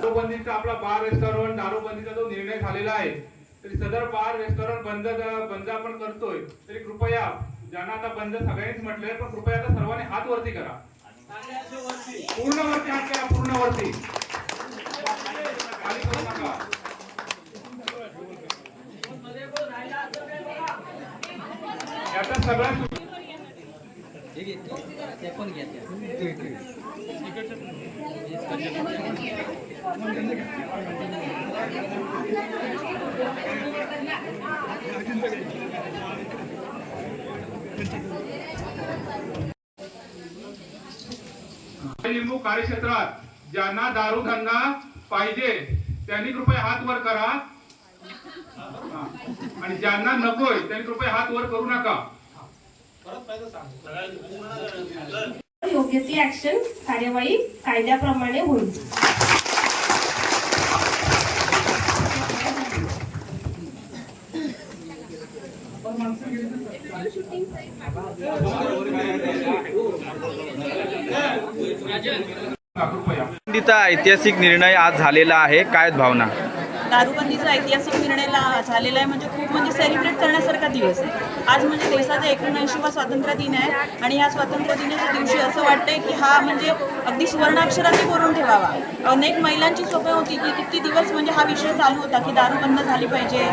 दारूबंदीचा आपला bar restaurant दारूबंदीचा जो निर्णय झालेला आहे तरी सदर बार रेस्टॉरंट बंद बंद आपण करतोय तरी कृपया ज्यांना आता बंद सगळ्यांनीच म्हटलंय पण कृपया आता सर्वांनी हात वरती करा. पूर्ण वरती हात करा पूर्ण वरती खाली करू नका. याचा सगळ्या लिंबू कार्यक्षेत्रात ज्यांना दारू धंदा पाहिजे त्यांनी कृपया हात वर करा. आणि ज्यांना नकोय त्यांनी कृपया हात वर करू नका. योग्य ती ऍक्शन कार्यवाही कायद्याप्रमाणे होईल. ऐतिहासिक निर्णय आज झालेला आहे. काय भावना? दारूबंदीचा ऐतिहासिक निर्णय झालेला आहे. म्हणजे खूप म्हणजे सेलिब्रेट करण्यासारखा दिवस आहे. आज म्हणजे देशाचा एकोणऐंशीवा स्वातंत्र्य दिन आहे. आणि या स्वातंत्र्य दिनाच्या दिवशी असं वाटतंय की हा म्हणजे अगदी सुवर्णाक्षराने करून ठेवावा. अनेक महिलांची स्वप्न होती की किती दिवस म्हणजे हा विषय चालू होता की दारू बंद झाली पाहिजे.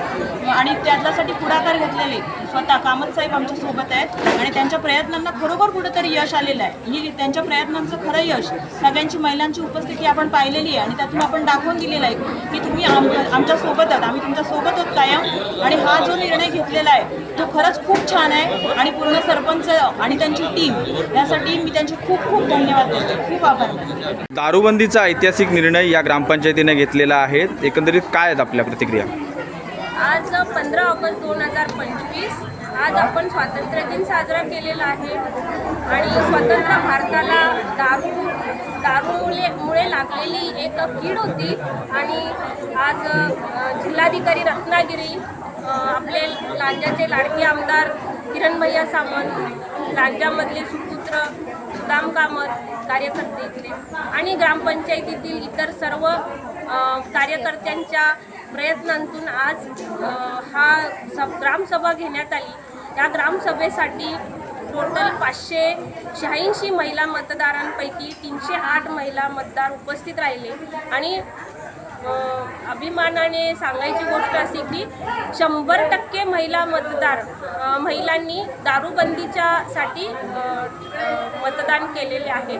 आणि त्याच्यासाठी पुढाकार घेतलेले स्वतः कामत साहेब आमच्यासोबत आहेत. आणि त्यांच्या प्रयत्नांना खरोखर कुठेतरी यश आलेलं आहे. ही त्यांच्या प्रयत्नांचं खरं यश सगळ्यांची महिलांची उपस्थिती आपण पाहिलेली आहे. आणि त्यातून आपण दाखवून दिलेलं आहे की तुम्ही आम आमच्यासोबत आहात. आम्ही तुमच्यासोबत आहोत कायम. आणि हा जो निर्णय घेतलेला आहे तो खरंच खूप छान आहे. आणि पूर्ण सरपंच आणि त्यांची टीम यासाठी मी त्यांचे खूप खूप धन्यवाद देते. खूप आभार मानते. दारूबंदीचा ऐतिहासिक निर्णय या ग्रामपंचायतीने घेतलेला आहे. एकंदरीत काय आहेत आपल्या प्रतिक्रिया? आज पंधरा ऑगस्ट दोन हजार पंचवीस आज आपण स्वातंत्र्य दिन साजरा केलेला आहे. आणि स्वतंत्र भारताला लागलेली एक कीड होती आणि आज जिल्हाधिकारी रत्नागिरी आपले लांजाचे लाडके आमदार किरण भैया सामंत लांजामधले सुपुत्र सुदाम कामत कार्यकर्ते इथले आणि ग्रामपंचायतीतील इतर सर्व कार्यकर्त्यांच्या प्रयत्नांतून आज हा सब ग्रामसभा घेण्यात आली. या ग्रामसभेसाठी टोटल पाचशे शहाऐंशी महिला मतदारांपैकी तीनशे आठ महिला मतदार उपस्थित राहिले. आणि अभिमानाने सांगायची गोष्ट अशी की शंभर टक्के महिला मतदार महिलांनी दारूबंदीच्या साठी मतदान केलेले आहे.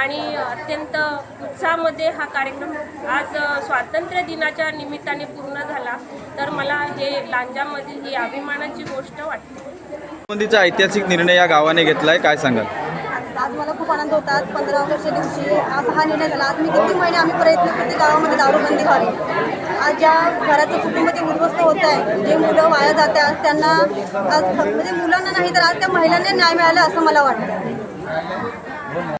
आणि अत्यंत उत्साहामध्ये हा कार्यक्रम आज स्वातंत्र्य दिनाच्या निमित्ताने पूर्ण झाला. तर मला हे लांजामधील ही अभिमानाची गोष्ट वाटते. बंदीचा ऐतिहासिक निर्णय या गावाने घेतलाय काय सांगाल? आज मला खूप आनंद होता आज पंधरा ऑगस्टच्या दिवशी आज हा निर्णय झाला. आज मी किती महिने आम्ही प्रयत्न करते गावामध्ये दारूबंदी व्हावी. आज ज्या घराचं कुटुंब ते उद्ध्वस्त होत आहे जे मुलं वाया जाते आज त्यांना आज फक्त म्हणजे मुलांना नाही तर आज त्या महिलांना न्याय मिळाला असं मला वाटतं.